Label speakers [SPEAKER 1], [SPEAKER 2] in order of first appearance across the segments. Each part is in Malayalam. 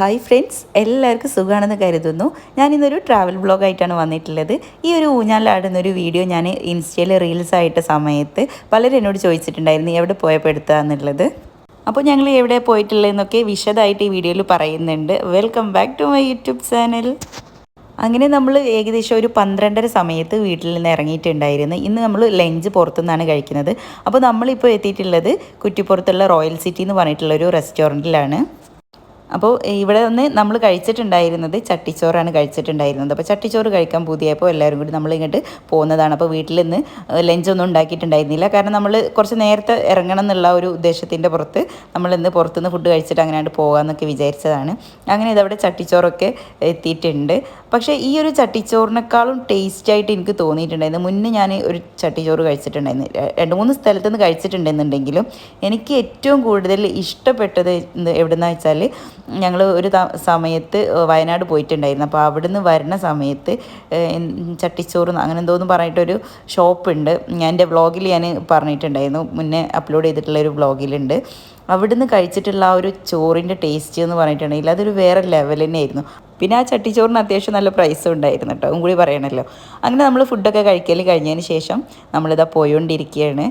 [SPEAKER 1] ഹായ് ഫ്രണ്ട്സ് എല്ലാവർക്കും സുഖമാണെന്ന് കരുതുന്നു. ഞാനിന്നൊരു ട്രാവൽ ബ്ലോഗായിട്ടാണ് വന്നിട്ടുള്ളത്. ഈ ഒരു ഊഞ്ഞാലാടുന്ന ഒരു വീഡിയോ ഞാൻ ഇൻസ്റ്റയിൽ റീൽസ് ആയിട്ട സമയത്ത് പലരും എന്നോട് ചോദിച്ചിട്ടുണ്ടായിരുന്നു എവിടെ പോയപ്പോൾ എടുത്തുക എന്നുള്ളത്. അപ്പോൾ ഞങ്ങൾ എവിടെ പോയിട്ടുള്ളതെന്നൊക്കെ വിശദമായിട്ട് ഈ വീഡിയോയിൽ പറയുന്നുണ്ട്. Welcome back to my YouTube channel അങ്ങനെ നമ്മൾ ഏകദേശം ഒരു പന്ത്രണ്ടര സമയത്ത് വീട്ടിൽ നിന്ന് ഇറങ്ങിയിട്ടുണ്ടായിരുന്നു. ഇന്ന് നമ്മൾ ലഞ്ച് പുറത്തുനിന്നാണ് കഴിക്കുന്നത്. അപ്പോൾ നമ്മളിപ്പോൾ എത്തിയിട്ടുള്ളത് കുറ്റിപ്പുറത്തുള്ള റോയൽ സിറ്റി എന്ന് പറഞ്ഞിട്ടുള്ള ഒരു റെസ്റ്റോറന്റിലാണ് അപ്പോൾ ഇവിടെ നിന്ന് നമ്മൾ കഴിച്ചിട്ടുണ്ടായിരുന്നത് ചട്ടിച്ചോറാണ് കഴിച്ചിട്ടുണ്ടായിരുന്നത്. അപ്പോൾ ചട്ടിച്ചോറ് കഴിക്കാൻ പുതിയപ്പോൾ എല്ലാവരും കൂടി നമ്മൾ ഇങ്ങോട്ട് പോകുന്നതാണ് അപ്പോൾ വീട്ടിൽ നിന്ന് ലഞ്ചൊന്നും ഉണ്ടാക്കിയിട്ടുണ്ടായിരുന്നില്ല. കാരണം നമ്മൾ കുറച്ച് നേരത്തെ ഇറങ്ങണം എന്നുള്ള ഒരു ഉദ്ദേശത്തിന്റെ പുറത്ത് നമ്മൾ ഇന്ന് പുറത്തുനിന്ന് ഫുഡ് കഴിച്ചിട്ട് അങ്ങനെ പോകാമെന്നൊക്കെ വിചാരിച്ചതാണ്. അങ്ങനെ ഇതവിടെ ചട്ടിച്ചോറൊക്കെ എത്തിയിട്ടുണ്ട്. പക്ഷേ ഈ ഒരു ചട്ടിച്ചോറിനേക്കാളും ടേസ്റ്റ് ആയിട്ട് എനിക്ക് തോന്നിയിട്ടുണ്ടായിരുന്നു. മുന്നേ ഞാൻ ഒരു ചട്ടിച്ചോറ് കഴിച്ചിട്ടുണ്ടായിരുന്നു. രണ്ട് മൂന്ന് സ്ഥലത്ത് നിന്ന് കഴിച്ചിട്ടുണ്ടെന്നുണ്ടെങ്കിലും എനിക്ക് ഏറ്റവും കൂടുതൽ ഇഷ്ടപ്പെട്ടത് എവിടെയെന്ന് വെച്ചാൽ ഞങ്ങൾ ഒരു സമയത്ത് വയനാട് പോയിട്ടുണ്ടായിരുന്നു. അപ്പോൾ അവിടുന്ന് വരുന്ന സമയത്ത് ചട്ടിച്ചോറ് അങ്ങനെ എന്തോന്ന് പറഞ്ഞിട്ടൊരു ഷോപ്പുണ്ട്. ഞാൻ എന്റെ വ്ളോഗിൽ ഞാൻ പറഞ്ഞിട്ടുണ്ടായിരുന്നു. മുന്നേ അപ്ലോഡ് ചെയ്തിട്ടുള്ള ഒരു വ്ളോഗിലുണ്ട്. അവിടുന്ന് കഴിച്ചിട്ടുള്ള ആ ഒരു ചോറിന്റെ ടേസ്റ്റ് എന്ന് പറഞ്ഞിട്ടുണ്ടെങ്കിൽ അതൊരു വേറെ ലെവൽ തന്നെയായിരുന്നു. പിന്നെ ആ ചട്ടിച്ചോറിന് അത്യാവശ്യം നല്ല പ്രൈസും ഉണ്ടായിരുന്നു കേട്ടോ. കൂടി പറയണല്ലോ. അങ്ങനെ നമ്മൾ ഫുഡൊക്കെ കഴിക്കൽ കഴിഞ്ഞതിന് ശേഷം നമ്മളിതാ പോയോണ്ടിരിക്കുകയാണ്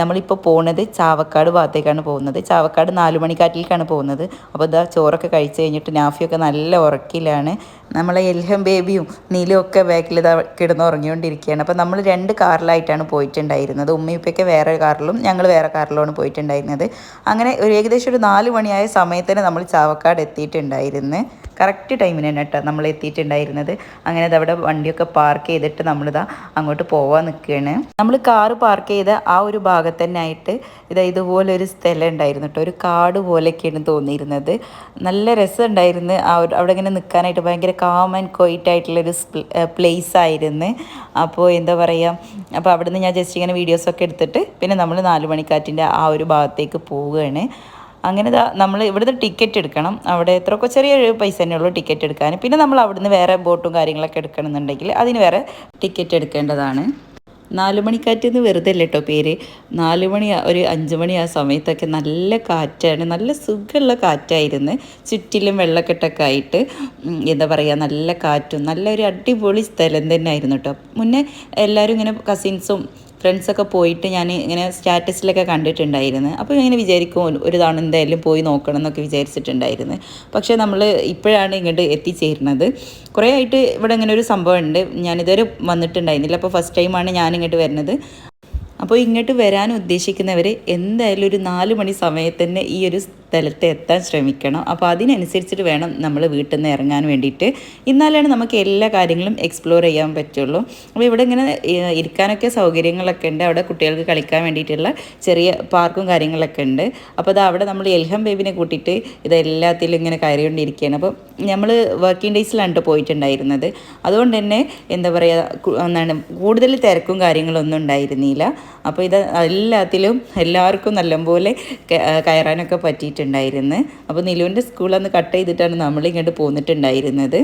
[SPEAKER 1] നമ്മളിപ്പോൾ പോകുന്നത് ചാവക്കാട് ഭാഗത്തേക്കാണ് പോകുന്നത്. ചാവക്കാട് നാലുമണിക്കാറ്റിലേക്കാണ് പോകുന്നത്. അപ്പോൾ ഇതാ ചോറൊക്കെ കഴിച്ച് കഴിഞ്ഞിട്ട് നാഫിയൊക്കെ നല്ല ഉറക്കിലാണ്. നമ്മളെ എൽഹം ബേബിയും നീലും ഒക്കെ ബാക്കിൽ കിടന്ന് ഉറങ്ങിക്കൊണ്ടിരിക്കുകയാണ്. അപ്പോൾ നമ്മൾ രണ്ട് കാറിലായിട്ടാണ് പോയിട്ടുണ്ടായിരുന്നത്. ഉമ്മയുപ്പൊക്കെ വേറെ കാറിലും ഞങ്ങൾ വേറെ കാറിലുമാണ് പോയിട്ടുണ്ടായിരുന്നത്. അങ്ങനെ ഒരു ഏകദേശം ഒരു നാല് മണിയായ സമയത്തിന് നമ്മൾ ചാവക്കാട് എത്തിയിട്ടുണ്ടായിരുന്നു. കറക്റ്റ് ടൈമിന് തന്നെ കേട്ടോ നമ്മൾ എത്തിയിട്ടുണ്ടായിരുന്നത്. അങ്ങനെ അതവിടെ വണ്ടിയൊക്കെ പാർക്ക് ചെയ്തിട്ട് നമ്മളിതാ അങ്ങോട്ട് പോവാൻ നിൽക്കുകയാണ് നമ്മൾ കാറ് പാർക്ക് ചെയ്ത ആ ഒരു ഭാഗത്ത് തന്നെ ആയിട്ട് ഇതാ ഇതുപോലെ ഒരു സ്ഥലം ഉണ്ടായിരുന്നു കേട്ടോ ഒരു കാട് പോലെയൊക്കെയാണ് തോന്നിയിരുന്നത്. നല്ല രസമുണ്ടായിരുന്നു ആ ഒരു അവിടെ ഇങ്ങനെ നിൽക്കാനായിട്ട് ഭയങ്കര കാം ആൻഡ് ക്വൈറ്റ് ആയിട്ടുള്ളൊരു പ്ലേസ് ആയിരുന്നു. അപ്പോൾ എന്താ പറയുക അപ്പോൾ അവിടുന്ന് ഞാൻ ജസ്റ്റ് ഇങ്ങനെ വീഡിയോസൊക്കെ എടുത്തിട്ട് പിന്നെ നമ്മൾ നാല് മണിക്കാറ്റിന്റെ ആ ഒരു ഭാഗത്തേക്ക് പോവുകയാണ്. അങ്ങനെ നമ്മൾ ഇവിടുന്ന് ടിക്കറ്റ് എടുക്കണം. അവിടെ എത്രയൊക്കെ ചെറിയൊരു പൈസ തന്നെ ഉള്ളൂ ടിക്കറ്റ് എടുക്കാൻ. പിന്നെ നമ്മൾ അവിടുന്ന് വേറെ ബോട്ടും കാര്യങ്ങളൊക്കെ എടുക്കണമെന്നുണ്ടെങ്കിൽ അതിന് വേറെ ടിക്കറ്റ് എടുക്കേണ്ടതാണ്. നാല് മണിക്കാറ്റ് എന്ന് വെറുതെ അല്ല കേട്ടോ പേര്. നാല് മണി ഒരു അഞ്ച് മണി ആ സമയത്തൊക്കെ നല്ല കാറ്റാണ്. നല്ല സുഖമുള്ള കാറ്റായിരുന്നു. ചുറ്റിലും വെള്ളക്കെട്ടൊക്കെ ആയിട്ട്. എന്താ പറയുക നല്ല കാറ്റും. നല്ലൊരു അടിപൊളി സ്ഥലം തന്നെ ആയിരുന്നു കേട്ടോ മുന്നേ എല്ലാവരും ഇങ്ങനെ കസിൻസും ഫ്രണ്ട്സൊക്കെ പോയിട്ട് ഞാൻ ഇങ്ങനെ സ്റ്റാറ്റസിലൊക്കെ കണ്ടിട്ടുണ്ടായിരുന്നു. അപ്പോൾ ഇങ്ങനെ വിചാരിക്കും ഒരു തവണ എന്തായാലും പോയി നോക്കണം എന്നൊക്കെ വിചാരിച്ചിട്ടുണ്ടായിരുന്നു. പക്ഷേ നമ്മൾ ഇപ്പോഴാണ് ഇങ്ങോട്ട് എത്തിച്ചേരുന്നത്. കുറേ ആയിട്ട് ഇവിടെ ഇങ്ങനെ ഒരു സംഭവം ഉണ്ട് ഞാനിതുവരെ വന്നിട്ടുണ്ടായിരുന്നില്ല. അപ്പോൾ ഫസ്റ്റ് ടൈമാണ് ഞാൻ ഇങ്ങോട്ട് വരുന്നത്. അപ്പോൾ ഇങ്ങോട്ട് വരാൻ ഉദ്ദേശിക്കുന്നവർ എന്തായാലും ഒരു നാല് മണി സമയത്ത് തന്നെ ഈ ഒരു സ്ഥലത്ത് എത്താൻ ശ്രമിക്കണം. അപ്പോൾ അതിനനുസരിച്ചിട്ട് വേണം നമ്മൾ വീട്ടിൽ നിന്ന് ഇറങ്ങാൻ വേണ്ടിയിട്ട്. എന്നാലാണ് നമുക്ക് എല്ലാ കാര്യങ്ങളും എക്സ്പ്ലോർ ചെയ്യാൻ പറ്റുള്ളൂ. അപ്പോൾ ഇവിടെ ഇങ്ങനെ ഇരിക്കാനൊക്കെ സൗകര്യങ്ങളൊക്കെ ഉണ്ട്. അവിടെ കുട്ടികൾക്ക് കളിക്കാൻ വേണ്ടിയിട്ടുള്ള ചെറിയ പാർക്കും കാര്യങ്ങളൊക്കെ ഉണ്ട്. അപ്പോൾ അത് അവിടെ നമ്മൾ എൽഹം ബേബിനെ കൂട്ടിയിട്ട് ഇതെല്ലാത്തിലും ഇങ്ങനെ കയറിക്കൊണ്ടിരിക്കുകയാണ് അപ്പോൾ നമ്മൾ വർക്കിംഗ് ഡേയ്സിലാണ് പോയിട്ടുണ്ടായിരുന്നത്. അതുകൊണ്ട് തന്നെ എന്താ പറയുക എന്താണ് കൂടുതൽ തിരക്കും കാര്യങ്ങളൊന്നും ഉണ്ടായിരുന്നില്ല. അപ്പോൾ ഇത് എല്ലാത്തിലും എല്ലാവർക്കും നല്ലപോലെ കയറാനൊക്കെ പറ്റിയിട്ടുണ്ടായിരുന്നു അപ്പോൾ നിലുവിന്റെ സ്കൂളൊന്ന് കട്ട് ചെയ്തിട്ടാണ് നമ്മളിങ്ങോട്ട് പോന്നിട്ടുണ്ടായിരുന്നത്.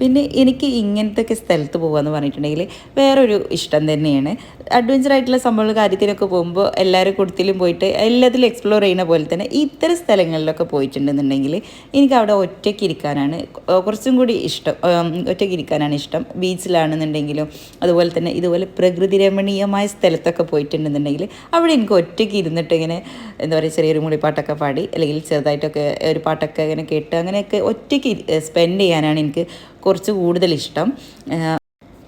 [SPEAKER 1] പിന്നെ എനിക്ക് ഇങ്ങനത്തെ സ്ഥലത്ത് പോകാമെന്ന് പറഞ്ഞിട്ടുണ്ടെങ്കിൽ വേറൊരു ഇഷ്ടം തന്നെയാണ്. അഡ്വഞ്ചർ ആയിട്ടുള്ള സംഭവങ്ങൾ കാര്യത്തിലൊക്കെ പോകുമ്പോൾ എല്ലാവരും കൊടുത്തിലും പോയിട്ട് എല്ലാത്തിലും എക്സ്പ്ലോർ ചെയ്യുന്ന പോലെ തന്നെ ഇത്തരം സ്ഥലങ്ങളിലൊക്കെ പോയിട്ടുണ്ടെന്നുണ്ടെങ്കിൽ എനിക്ക് അവിടെ ഒറ്റയ്ക്ക് ഇരിക്കാനാണ് കുറച്ചും കൂടി ഇഷ്ടം. ഒറ്റയ്ക്ക് ഇരിക്കാനാണ് ഇഷ്ടം. ബീച്ചിലാണെന്നുണ്ടെങ്കിലും അതുപോലെ തന്നെ ഇതുപോലെ പ്രകൃതി രമണീയമായ സ്ഥലത്തൊക്കെ പോയിട്ടുണ്ടെന്നുണ്ടെങ്കിൽ അവിടെ എനിക്ക് ഒറ്റയ്ക്ക് ഇരുന്നിട്ട് ഇങ്ങനെ എന്താ പറയുക ചെറിയൊരു മുടിപ്പാട്ടൊക്കെ പാടി അല്ലെങ്കിൽ ചെറുതായിട്ടൊക്കെ ഒരു പാട്ടൊക്കെ ഇങ്ങനെ കേട്ട് അങ്ങനെയൊക്കെ ഒറ്റയ്ക്ക് സ്പെൻഡ് ചെയ്യാനാണ് എനിക്ക് കുറച്ച് കൂടുതൽ ഇഷ്ടം.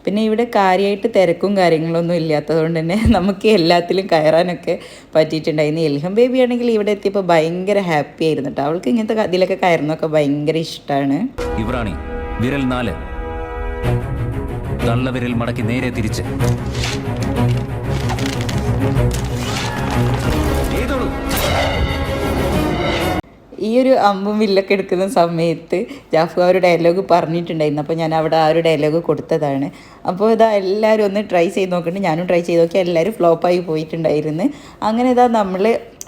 [SPEAKER 1] പിന്നെ ഇവിടെ കാര്യമായിട്ട് തിരക്കും കാര്യങ്ങളൊന്നും ഇല്ലാത്തതുകൊണ്ട് തന്നെ നമുക്ക് എല്ലാത്തിലും കയറാനൊക്കെ പറ്റിയിട്ടുണ്ടായിരുന്നു. എൽഹം ബേബി ആണെങ്കിൽ ഇവിടെ എത്തിയപ്പോൾ ഭയങ്കര ഹാപ്പി ആയിരുന്നു കേട്ടോ. അവൾക്ക് ഇങ്ങനത്തെ ഇതിലൊക്കെ കയറുന്നൊക്കെ ഭയങ്കര ഇഷ്ടമാണ്
[SPEAKER 2] ഇവറാണി വിരൽ നാല്. തള്ളവിരൽ മടക്കി നേരെ തിരിച്ച്.
[SPEAKER 1] ഈ ഒരു അമ്പും വില്ലൊക്കെ എടുക്കുന്ന സമയത്ത് ജാഫു ആ ഒരു ഡയലോഗ് പറഞ്ഞിട്ടുണ്ടായിരുന്നു. അപ്പോൾ ഞാൻ അവിടെ ആ ഒരു ഡയലോഗ് കൊടുത്തതാണ്. അപ്പോൾ ഇതാ എല്ലാവരും ഒന്ന് ട്രൈ ചെയ്ത് നോക്കുന്നുണ്ട് ഞാനും ട്രൈ ചെയ്ത് നോക്കി. എല്ലാവരും ഫ്ലോപ്പായി പോയിട്ടുണ്ടായിരുന്നു. അങ്ങനെ ഇതാ നമ്മൾ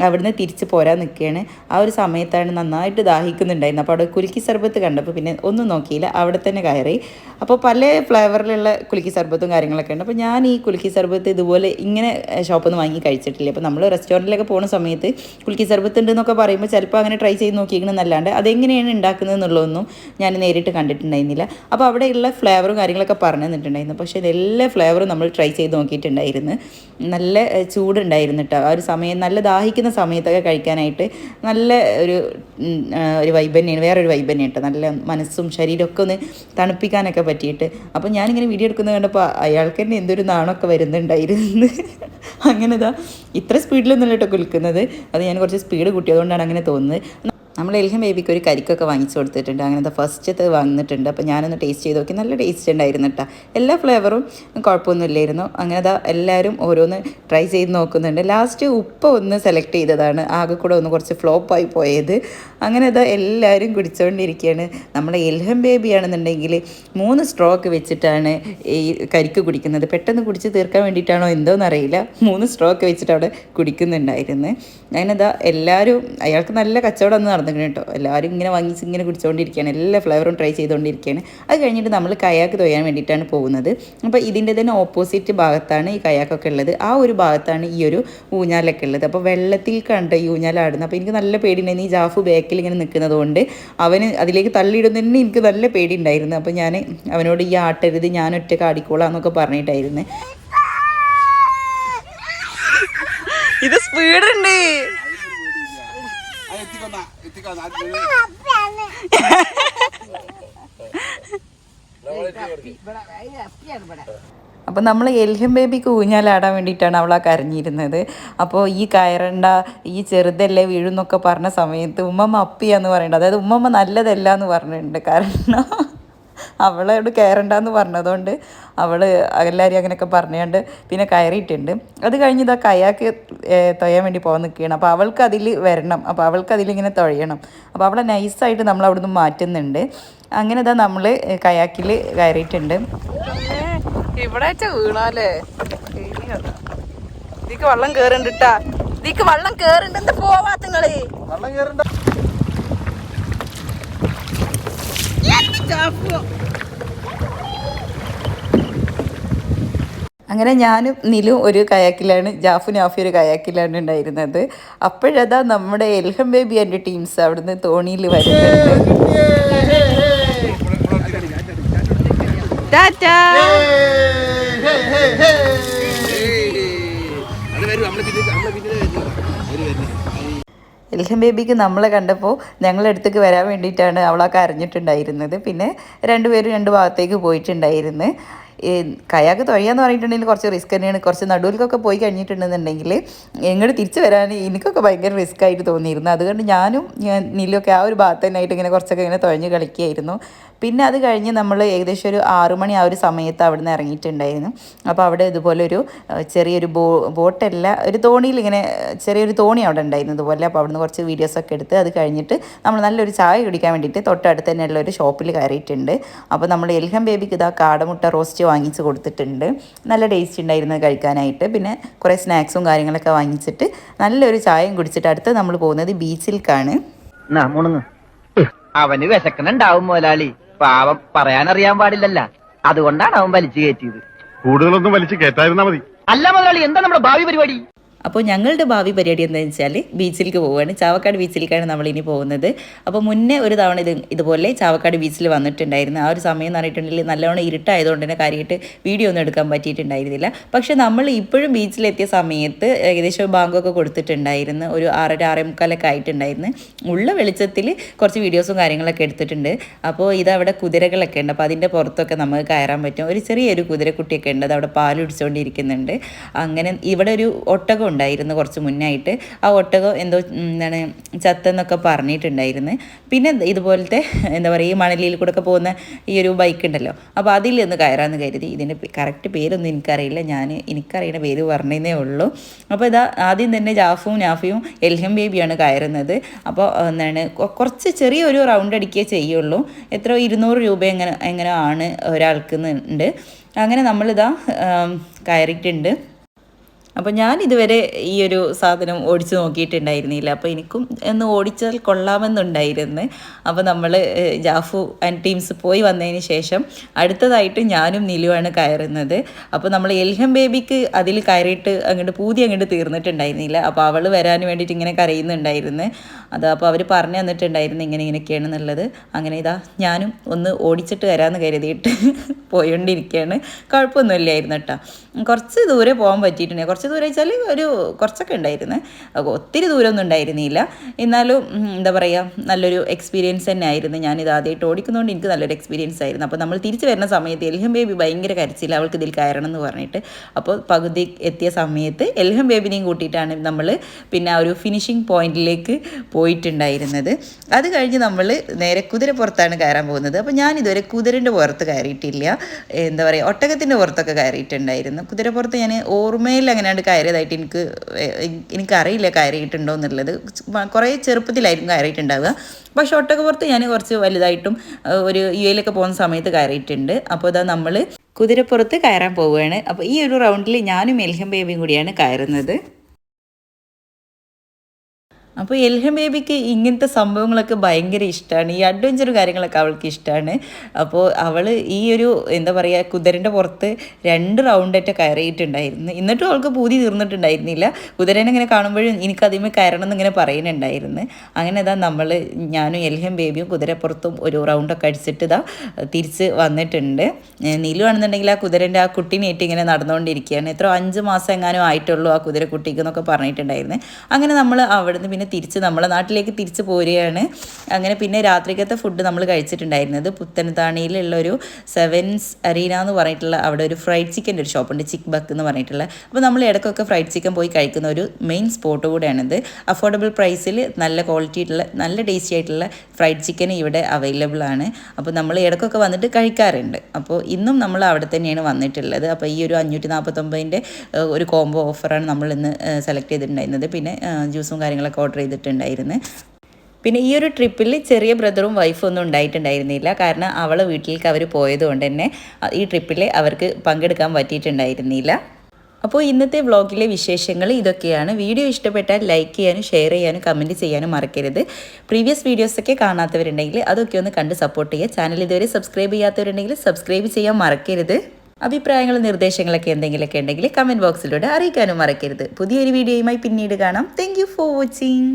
[SPEAKER 1] അവിടുന്ന് തിരിച്ച് പോരാൻ നിൽക്കുകയാണ്. ആ ഒരു സമയത്താണ് നന്നായിട്ട് ദാഹിക്കുന്നുണ്ടായിരുന്നു അപ്പോൾ അവിടെ കുലുക്കി സർബത്ത് കണ്ടപ്പോൾ പിന്നെ ഒന്നും നോക്കിയില്ല. അവിടെ തന്നെ കയറി. അപ്പോൾ പല ഫ്ലേവറിലുള്ള കുലുക്കി സർബത്തും കാര്യങ്ങളൊക്കെ ഉണ്ട്. അപ്പോൾ ഞാൻ ഈ കുലുക്കി സർബത്ത് ഇതുപോലെ ഇങ്ങനെ ഷോപ്പിൽ നിന്ന് വാങ്ങി കഴിച്ചിട്ടില്ല. അപ്പോൾ നമ്മൾ റെസ്റ്റോറന്റിലൊക്കെ പോകുന്ന സമയത്ത് കുലുക്കി സർബത്ത് ഉണ്ടെന്നൊക്കെ പറയുമ്പോൾ ചിലപ്പോൾ അങ്ങനെ ട്രൈ ചെയ്ത് നോക്കിയിരിക്കണമെന്നല്ലാണ്ട് അതെങ്ങനെയാണ് ഉണ്ടാക്കുന്നത് എന്നുള്ളതൊന്നും ഞാൻ നേരിട്ട് കണ്ടിട്ടുണ്ടായിരുന്നില്ല. അപ്പോൾ അവിടെയുള്ള ഫ്ലേവറും കാര്യങ്ങളൊക്കെ പറഞ്ഞു തന്നിട്ടുണ്ടായിരുന്നു. പക്ഷേ ഇതെല്ലാ ഫ്ലേവറും നമ്മൾ ട്രൈ ചെയ്ത് നോക്കിയിട്ടുണ്ടായിരുന്നു. നല്ല ചൂടുണ്ടായിരുന്നു കേട്ടോ. ആ ഒരു സമയം നല്ല ദാഹിക്കുന്ന സമയത്തൊക്കെ കഴിക്കാനായിട്ട് നല്ല ഒരു ഒരു വൈബ് തന്നെയാണ്. വേറൊരു വൈബ് കേട്ടോ. നല്ല മനസ്സും ശരീരമൊക്കെ ഒന്ന് തണുപ്പിക്കാനൊക്കെ പറ്റിയിട്ട്. അപ്പോൾ ഞാനിങ്ങനെ വീഡിയോ എടുക്കുന്നത് കണ്ടപ്പോൾ അയാൾക്ക് തന്നെ എന്തൊരു നാണമൊക്കെ വരുന്നുണ്ടായിരുന്നു. അങ്ങനെതാ. ഇത്ര സ്പീഡിലൊന്നുമല്ല കേട്ടോ കുലിക്കുന്നത്. അത് ഞാൻ കുറച്ച് സ്പീഡ് കൂട്ടിയതുകൊണ്ടാണ് അങ്ങനെ തോന്നുന്നത്. നമ്മൾ എൽഹം ബേബിക്ക് ഒരു കരിക്കൊക്കെ വാങ്ങിച്ചു കൊടുത്തിട്ടുണ്ട്. അങ്ങനത്തെ ഫസ്റ്റത്തെ വന്നിട്ടുണ്ട്. അപ്പോൾ ഞാനൊന്ന് ടേസ്റ്റ് ചെയ്ത് നോക്കി. നല്ല ടേസ്റ്റ് ഉണ്ടായിരുന്നു കേട്ടോ എല്ലാ ഫ്ലേവറും കുഴപ്പമൊന്നുമില്ലായിരുന്നു. അങ്ങനെ എല്ലാവരും ഓരോന്ന് ട്രൈ ചെയ്ത് നോക്കുന്നുണ്ട്. ലാസ്റ്റ് ഉപ്പ് ഒന്ന് സെലക്ട് ചെയ്തതാണ്. ആകെ കൂടെ ഒന്ന് കുറച്ച് ഫ്ലോപ്പായി പോയത്. അങ്ങനെ എല്ലാവരും കുടിച്ചുകൊണ്ടിരിക്കുകയാണ് നമ്മുടെ എൽഹം ബേബി ആണെന്നുണ്ടെങ്കിൽ മൂന്ന് സ്ട്രോക്ക് വെച്ചിട്ടാണ് ഈ കരിക്ക് കുടിക്കുന്നത്. പെട്ടെന്ന് കുടിച്ച് തീർക്കാൻ വേണ്ടിയിട്ടാണോ എന്തോന്നറിയില്ല മൂന്ന് സ്ട്രോക്ക് വെച്ചിട്ട് അവിടെ കുടിക്കുന്നുണ്ടായിരുന്നു. അങ്ങനെ എല്ലാവരും അയാൾക്ക് നല്ല കച്ചവടം ഒന്ന് നടന്നിട്ടുണ്ട് കേട്ടോ. എല്ലാവരും ഇങ്ങനെ വാങ്ങിച്ച് ഇങ്ങനെ കുടിച്ചുകൊണ്ടിരിക്കുകയാണ് എല്ലാ ഫ്ലേവറും ട്രൈ ചെയ്തുകൊണ്ടിരിക്കുകയാണ് അത് കഴിഞ്ഞിട്ട് നമ്മൾ കയാക്ക് തൊയ്യാൻ വേണ്ടിയിട്ടാണ് പോകുന്നത്. അപ്പോൾ ഇതിന്റെ തന്നെ ഓപ്പോസിറ്റ് ഭാഗത്താണ് ഈ കയാക്കൊക്കെ ഉള്ളത്. ആ ഒരു ഭാഗത്താണ് ഈ ഒരു ഊഞ്ഞാലൊക്കെ ഉള്ളത്. അപ്പോൾ വെള്ളത്തിൽ കണ്ട് ഈ ഊഞ്ഞാലാടുന്നത്. അപ്പോൾ എനിക്ക് നല്ല പേടിയുണ്ടായിരുന്നു. ഈ ജാഫു ബാക്കിൽ ഇങ്ങനെ നിൽക്കുന്നത് കൊണ്ട് അവന് അതിലേക്ക് തള്ളിയിടുന്നതിന് എനിക്ക് നല്ല പേടി ഉണ്ടായിരുന്നു അപ്പോൾ ഞാൻ അവനോട് ഈ ആട്ടരുത്. ഞാൻ ഒറ്റ കാടിക്കോളാം എന്നൊക്കെ പറഞ്ഞിട്ടായിരുന്നു.
[SPEAKER 3] ഇത് സ്പീഡ് ഉണ്ട്.
[SPEAKER 1] അപ്പോൾ നമ്മൾ എൽഹം ബേബിക്ക് ഊഞ്ഞാലാടാൻ വേണ്ടിയിട്ടാണ് അവൾ ആ കരഞ്ഞിരുന്നത്. അപ്പോൾ ഈ കയറണ്ട ഈ ചെറുതല്ലേ വീഴുന്നൊക്കെ പറഞ്ഞ സമയത്ത് ഉമ്മമ്മ അപ്പിയാന്ന് പറയുന്നുണ്ട് അതായത് ഉമ്മമ്മ നല്ലതല്ല എന്ന് പറഞ്ഞിട്ടുണ്ട്. കാരണം അവളോട് കയറണ്ടെന്ന് പറഞ്ഞതുകൊണ്ട് അവൾ എല്ലാവരും അങ്ങനെയൊക്കെ പറഞ്ഞുകൊണ്ട് പിന്നെ കയറിയിട്ടുണ്ട്. അത് കഴിഞ്ഞ് ഇതാ കയാക്ക് തൊയ്യാൻ വേണ്ടി പോകാൻ നിൽക്കുകയാണ്. അപ്പോൾ അവൾക്ക് അതിൽ വരണം. അപ്പോൾ അവൾക്ക് അതിലിങ്ങനെ തുഴയണം. അപ്പോൾ അവളെ നൈസായിട്ട് നമ്മൾ അവിടുന്ന് മാറ്റുന്നുണ്ട്. അങ്ങനെ ഇതാ നമ്മൾ കയാക്കിൽ കയറിയിട്ടുണ്ട്.
[SPEAKER 3] ഇവിടെ വീണാലേ? ഇതിക്ക് വെള്ളം കേറുണ്ടിട്ടാ. ഇതിക്ക് വെള്ളം കേറുണ്ട്. എന്താ പോവാത്തങ്ങൾ
[SPEAKER 1] അങ്ങനെ ഞാനും നിലും ഒരു കയാക്കിലാണ് ജാഫു നാഫി ഒരു കയാക്കിലാണ് ഉണ്ടായിരുന്നത്. അപ്പോഴതാ നമ്മുടെ എൽഹം ബേബി എന്റെ ടീംസ് അവിടുന്ന് തോണിയിൽ വരുന്നത്.
[SPEAKER 3] ടാറ്റാ.
[SPEAKER 1] എൽഹം ബേബിക്ക് നമ്മളെ കണ്ടപ്പോൾ ഞങ്ങളടുത്തേക്ക് വരാൻ വേണ്ടിയിട്ടാണ് അവളൊക്കെ അറിഞ്ഞിട്ടുണ്ടായിരുന്നത്. പിന്നെ രണ്ടുപേരും രണ്ട് ഭാഗത്തേക്ക് പോയിട്ടുണ്ടായിരുന്നു. കയാക്ക് തുഴയാന്ന് പറഞ്ഞിട്ടുണ്ടെങ്കിൽ കുറച്ച് റിസ്ക് തന്നെയാണ്. കുറച്ച് നടുവിലൊക്കെ പോയി കഴിഞ്ഞിട്ടുണ്ടെന്നുണ്ടെങ്കിൽ എങ്ങോട്ട് തിരിച്ചു വരാൻ എനിക്കൊക്കെ ഭയങ്കര റിസ്ക് ആയിട്ട് തോന്നിയിരുന്നു. അതുകൊണ്ട് ഞാനും ഞാൻ നീലൊക്കെ ആ ഒരു ഭാഗത്ത് തന്നെ ആയിട്ട് ഇങ്ങനെ കുറച്ചൊക്കെ ഇങ്ങനെ തുഴഞ്ഞ് കളിക്കുകയായിരുന്നു. പിന്നെ അത് കഴിഞ്ഞ് നമ്മൾ ഏകദേശം ഒരു ആറുമണി ആ ഒരു സമയത്ത് അവിടെ നിന്ന് ഇറങ്ങിയിട്ടുണ്ടായിരുന്നു. അപ്പോൾ അവിടെ ഇതുപോലെ ഒരു ഏഹ്, ചെറിയൊരു ബോ ബോട്ടല്ല ഒരു തോണിയിൽ ഇങ്ങനെ ചെറിയൊരു തോണി അവിടെ ഉണ്ടായിരുന്നു ഇതുപോലെ. അപ്പോൾ അവിടുന്ന് കുറച്ച് വീഡിയോസൊക്കെ എടുത്ത് അത് കഴിഞ്ഞിട്ട് നമ്മൾ നല്ലൊരു ചായ കുടിക്കാൻ വേണ്ടിയിട്ട് തൊട്ടടുത്ത് തന്നെയുള്ള ഒരു ഷോപ്പിൽ കയറിയിട്ടുണ്ട്. അപ്പോൾ നമ്മൾ എൽഹം ബേബിക്ക് ഇതാ കാടമുട്ട റോസ്റ്റ് വാങ്ങിച്ച് കൊടുത്തിട്ടുണ്ട്. നല്ല ടേസ്റ്റ് ഉണ്ടായിരുന്നു കഴിക്കാനായിട്ട്. പിന്നെ കുറേ സ്നാക്സും കാര്യങ്ങളൊക്കെ വാങ്ങിച്ചിട്ട് നല്ലൊരു ചായയും കുടിച്ചിട്ട് അടുത്ത് നമ്മൾ പോകുന്നത് ബീച്ചിലേക്കാണ്
[SPEAKER 4] അവന് വിശക്കണുണ്ടാവും മുതലാളി പാവം പറയാനറിയാൻ പാടില്ലല്ല. അതുകൊണ്ടാണ് അവൻ വലിച്ചു കയറ്റിയത്.
[SPEAKER 5] കൂടുതലൊന്നും വലിച്ചു കയറ്റായിരുന്നാ മതി.
[SPEAKER 4] അല്ല മുതലാളി എന്താ നമ്മുടെ ഭാവി പരിപാടി?
[SPEAKER 1] അപ്പോൾ ഞങ്ങളുടെ ഭാവി പരിപാടി എന്താണെന്ന് വെച്ചാൽ ബീച്ചിലേക്ക് പോവുകയാണ്. ചാവക്കാട് ബീച്ചിലേക്കാണ് നമ്മൾ ഇനി പോകുന്നത്. അപ്പോൾ മുന്നേ ഒരു തവണ ഇത് ഇതുപോലെ ചാവക്കാട് ബീച്ചിൽ വന്നിട്ടുണ്ടായിരുന്നു. ആ ഒരു സമയം എന്ന് പറഞ്ഞിട്ടുണ്ടെങ്കിൽ നല്ലോണം ഇരുട്ടായതുകൊണ്ട് തന്നെ കാര്യമായിട്ട് വീഡിയോ ഒന്നും എടുക്കാൻ പറ്റിയിട്ടുണ്ടായിരുന്നില്ല. പക്ഷേ നമ്മൾ ഇപ്പോഴും ബീച്ചിലെത്തിയ സമയത്ത് ഏകദേശം ബാങ്കൊക്കെ കൊടുത്തിട്ടുണ്ടായിരുന്നു. ഒരു ആറര ആറേ മുക്കാലൊക്കെ ആയിട്ടുണ്ടായിരുന്നു. ഉള്ള വെളിച്ചത്തിൽ കുറച്ച് വീഡിയോസും കാര്യങ്ങളൊക്കെ എടുത്തിട്ടുണ്ട്. അപ്പോൾ ഇതവിടെ കുതിരകളൊക്കെ ഉണ്ട്. അപ്പോൾ അതിന്റെ പുറത്തൊക്കെ നമുക്ക് കയറാൻ പറ്റും. ഒരു ചെറിയൊരു കുതിരക്കുട്ടിയൊക്കെ ഉണ്ട്. അത് അവിടെ പാലുടിച്ചുകൊണ്ടിരിക്കുന്നുണ്ട് അങ്ങനെ ഇവിടെ ഒരു ഒട്ടകം ഉണ്ടായിരുന്നു കുറച്ച് മുന്നായിട്ട്. ആ ഒട്ടകം എന്തോ എന്താണ് ചത്തെന്നൊക്കെ പറഞ്ഞിട്ടുണ്ടായിരുന്നു. പിന്നെ ഇതുപോലത്തെ എന്താ പറയുക ഈ മണലിയിൽ കൂടെ ഒക്കെ പോകുന്ന ഈ ഒരു ബൈക്ക് ഉണ്ടല്ലോ. അപ്പോൾ അതിൽ ഒന്ന് കയറാമെന്ന് കരുതി. ഇതിന്റെ കറക്റ്റ് പേരൊന്നും എനിക്കറിയില്ല. ഞാൻ എനിക്കറിയുന്ന പേര് പറഞ്ഞതേ ഉള്ളൂ. അപ്പോൾ ഇതാ ആദ്യം തന്നെ ജാഫും നാഫിയും എൽഹം ബേബിയാണ് കയറുന്നത്. അപ്പോൾ എന്താണ് കുറച്ച് ചെറിയൊരു റൗണ്ട് അടിക്കുകയേ ചെയ്യുള്ളൂ. എത്ര ഇരുന്നൂറ് രൂപ എങ്ങനെ എങ്ങനെ ആണ് ഒരാൾക്ക് ഉണ്ട്. അങ്ങനെ നമ്മളിതാ കയറിയിട്ടുണ്ട്. അപ്പോൾ ഞാൻ ഇതുവരെ ഈ ഒരു സാധനം ഓടിച്ച് നോക്കിയിട്ടുണ്ടായിരുന്നില്ല. അപ്പോൾ എനിക്കും ഒന്ന് ഓടിച്ചാൽ കൊള്ളാമെന്നുണ്ടായിരുന്നു. അപ്പോൾ നമ്മൾ ജാഫു ആൻഡ് ടീംസ് പോയി വന്നതിന് ശേഷം അടുത്തതായിട്ട് ഞാനും നിലുവാണ് കയറുന്നത്. അപ്പോൾ നമ്മൾ എൽഹം ബേബിക്ക് അതിൽ കയറിയിട്ട് അങ്ങോട്ട് പൂതി അങ്ങോട്ട് തീർന്നിട്ടുണ്ടായിരുന്നില്ല. അപ്പോൾ അവൾ വരാൻ വേണ്ടിയിട്ട് ഇങ്ങനെ കരയുന്നുണ്ടായിരുന്നു. അത് അപ്പോൾ അവർ പറഞ്ഞു തന്നിട്ടുണ്ടായിരുന്നു ഇങ്ങനെ ഇങ്ങനെയൊക്കെയാണെന്നുള്ളത് അങ്ങനെ ഇതാ ഞാനും ഒന്ന് ഓടിച്ചിട്ട് വരാമെന്ന് കരുതിയിട്ട് പോയോണ്ടിരിക്കുകയാണ് കുഴപ്പമൊന്നുമില്ലായിരുന്നു കേട്ടോ. കുറച്ച് ദൂരെ പോകാൻ പറ്റിയിട്ടുണ്ട്. കുറച്ച് ദൂരം വെച്ചാൽ ഒരു കുറച്ചൊക്കെ ഉണ്ടായിരുന്നു. ഒത്തിരി ദൂരമൊന്നും ഉണ്ടായിരുന്നില്ല. എന്നാലും എന്താ പറയുക നല്ലൊരു എക്സ്പീരിയൻസ് തന്നെ ആയിരുന്നു ഞാനിത് ആദ്യമായിട്ട് ഓടിക്കുന്നതുകൊണ്ട് എനിക്ക് നല്ലൊരു എക്സ്പീരിയൻസ് ആയിരുന്നു. അപ്പോൾ നമ്മൾ തിരിച്ച് വരുന്ന സമയത്ത് എൽഹം ബേബി ഭയങ്കര കരച്ചില്ല അവൾക്ക് ഇതിൽ കയറണം എന്ന് പറഞ്ഞിട്ട്. അപ്പോൾ പകുതി എത്തിയ സമയത്ത് എൽഹം ബേബിനെയും കൂട്ടിയിട്ടാണ് നമ്മൾ പിന്നെ ആ ഒരു ഫിനിഷിംഗ് പോയിന്റിലേക്ക് പോയിട്ടുണ്ടായിരുന്നത്. അത് കഴിഞ്ഞ് നമ്മൾ നേരെ കുതിരപ്പുറത്താണ് കയറാൻ പോകുന്നത്. അപ്പോൾ ഞാൻ ഇതുവരെ കുതിരന്റെ പുറത്ത് കയറിയിട്ടില്ല. എന്താ പറയുക ഒട്ടകത്തിന്റെ പുറത്തൊക്കെ കയറിയിട്ടുണ്ടായിരുന്നു. കുതിരപ്പുറത്ത് ഞാൻ ഓർമ്മയിൽ അങ്ങനെയാണ്ട് കയറിയതായിട്ട് എനിക്ക് എനിക്ക് എനിക്കറിയില്ല കയറിയിട്ടുണ്ടോ എന്നുള്ളത്. കുറേ ചെറുപ്പത്തിലായിരിക്കും കയറിയിട്ടുണ്ടാവുക. അപ്പോൾ പക്ഷേ ഒട്ടകപ്പുറത്ത് ഞാൻ കുറച്ച് വലുതായിട്ടും ഒരു യു എയിലൊക്കെ പോകുന്ന സമയത്ത് കയറിയിട്ടുണ്ട്. അപ്പോൾ ഇതാ നമ്മൾ കുതിരപ്പുറത്ത് കയറാൻ പോവുകയാണ്. അപ്പോൾ ഈ ഒരു റൗണ്ടിൽ ഞാനും മെൽഹം ബേബിയും കൂടിയാണ് കയറുന്നത്. അപ്പോൾ എൽഹം ബേബിക്ക് ഇങ്ങനത്തെ സംഭവങ്ങളൊക്കെ ഭയങ്കര ഇഷ്ടമാണ്. ഈ അഡ്വഞ്ചർ കാര്യങ്ങളൊക്കെ അവൾക്ക് ഇഷ്ടമാണ്. അപ്പോൾ അവൾ ഈ ഒരു എന്താ പറയുക കുതിരന്റെ പുറത്ത് രണ്ട് റൗണ്ടായിട്ട് കയറിയിട്ടുണ്ടായിരുന്നു. എന്നിട്ടും അവൾക്ക് പൂതി തീർന്നിട്ടുണ്ടായിരുന്നില്ല. കുതിരനെ ഇങ്ങനെ കാണുമ്പോഴും എനിക്ക് അതിമേ കയറണം എന്നിങ്ങനെ പറയുന്നുണ്ടായിരുന്നു. അങ്ങനെ ഇതാ നമ്മൾ ഞാനും എൽഹം ബേബിയും കുതിരപ്പുറത്തും ഒരു റൗണ്ടൊക്കെ അടിച്ചിട്ട് ഇതാ തിരിച്ച് വന്നിട്ടുണ്ട്. നീലു നീലുവാണെന്നുണ്ടെങ്കിൽ ആ കുതിരന്റെ ആ കുട്ടീനേറ്റ് ഇങ്ങനെ നടന്നുകൊണ്ടിരിക്കുകയാണ്. എത്ര അഞ്ച് മാസം എങ്ങാനും ആയിട്ടുള്ളൂ ആ കുതിരക്കുട്ടിക്ക് എന്നൊക്കെ പറഞ്ഞിട്ടുണ്ടായിരുന്നു. അങ്ങനെ നമ്മൾ അവിടുന്ന് പിന്നെ തിരിച്ച് നമ്മളെ നാട്ടിലേക്ക് തിരിച്ച് പോരുകയാണ്. അങ്ങനെ പിന്നെ രാത്രിക്കത്തെ ഫുഡ് നമ്മൾ കഴിച്ചിട്ടുണ്ടായിരുന്നത് പുത്തനത്താണിയിലുള്ള ഒരു സെവൻസ് അരീന എന്ന് പറഞ്ഞിട്ടുള്ള അവിടെ ഒരു ഫ്രൈഡ് ചിക്കന്റെ ഒരു ഷോപ്പുണ്ട് ചിക്ക് ബക്ക് എന്ന് പറഞ്ഞിട്ടുള്ള. അപ്പോൾ നമ്മൾ ഇടയ്ക്കൊക്കെ ഫ്രൈഡ് ചിക്കൻ പോയി കഴിക്കുന്ന ഒരു മെയിൻ സ്പോട്ട് കൂടെയാണിത്. അഫോർഡബിൾ പ്രൈസിൽ നല്ല ക്വാളിറ്റി ആയിട്ടുള്ള നല്ല ടേസ്റ്റി ആയിട്ടുള്ള ഫ്രൈഡ് ചിക്കൻ ഇവിടെ അവൈലബിൾ ആണ്. അപ്പോൾ നമ്മൾ ഇടയ്ക്കൊക്കെ വന്നിട്ട് കഴിക്കാറുണ്ട്. അപ്പോൾ ഇന്നും നമ്മൾ അവിടെ തന്നെയാണ് വന്നിട്ടുള്ളത്. അപ്പോൾ ഈ ഒരു അഞ്ഞൂറ്റി നാൽപ്പത്തൊമ്പതിന്റെ ഒരു കോംബോ ഓഫറാണ് നമ്മൾ ഇന്ന് സെലക്ട് ചെയ്തിട്ടുണ്ടായിരുന്നത്. പിന്നെ ജ്യൂസും കാര്യങ്ങളൊക്കെ ഓർഡർ ചെയ്തിട്ടുണ്ടായിരുന്നു. പിന്നെ ഈ ഒരു ട്രിപ്പിൽ ചെറിയ ബ്രദറും വൈഫും ഒന്നും ഉണ്ടായിട്ടുണ്ടായിരുന്നില്ല. കാരണം അവളെ വീട്ടിലേക്ക് അവർ പോയതുകൊണ്ട് തന്നെ ഈ ട്രിപ്പിൽ അവർക്ക് പങ്കെടുക്കാൻ പറ്റിയിട്ടുണ്ടായിരുന്നില്ല. അപ്പോൾ ഇന്നത്തെ വ്ളോഗിലെ വിശേഷങ്ങൾ ഇതൊക്കെയാണ്. വീഡിയോ ഇഷ്ടപ്പെട്ടാൽ ലൈക്ക് ചെയ്യാനും ഷെയർ ചെയ്യാനും കമന്റ് ചെയ്യാനും മറക്കരുത്. പ്രീവിയസ് വീഡിയോസൊക്കെ കാണാത്തവരുണ്ടെങ്കിൽ അതൊക്കെ ഒന്ന് കണ്ട് സപ്പോർട്ട് ചെയ്യുക. ചാനൽ ഇതുവരെ സബ്സ്ക്രൈബ് ചെയ്യാത്തവരുണ്ടെങ്കിൽ സബ്സ്ക്രൈബ് ചെയ്യാൻ മറക്കരുത്. അഭിപ്രായങ്ങളും നിർദ്ദേശങ്ങളൊക്കെ എന്തെങ്കിലുമൊക്കെ ഉണ്ടെങ്കിൽ കമന്റ് ബോക്സിലൂടെ അറിയിക്കാനും മറക്കരുത്. പുതിയൊരു വീഡിയോയുമായി പിന്നീട് കാണാം. Thank for watching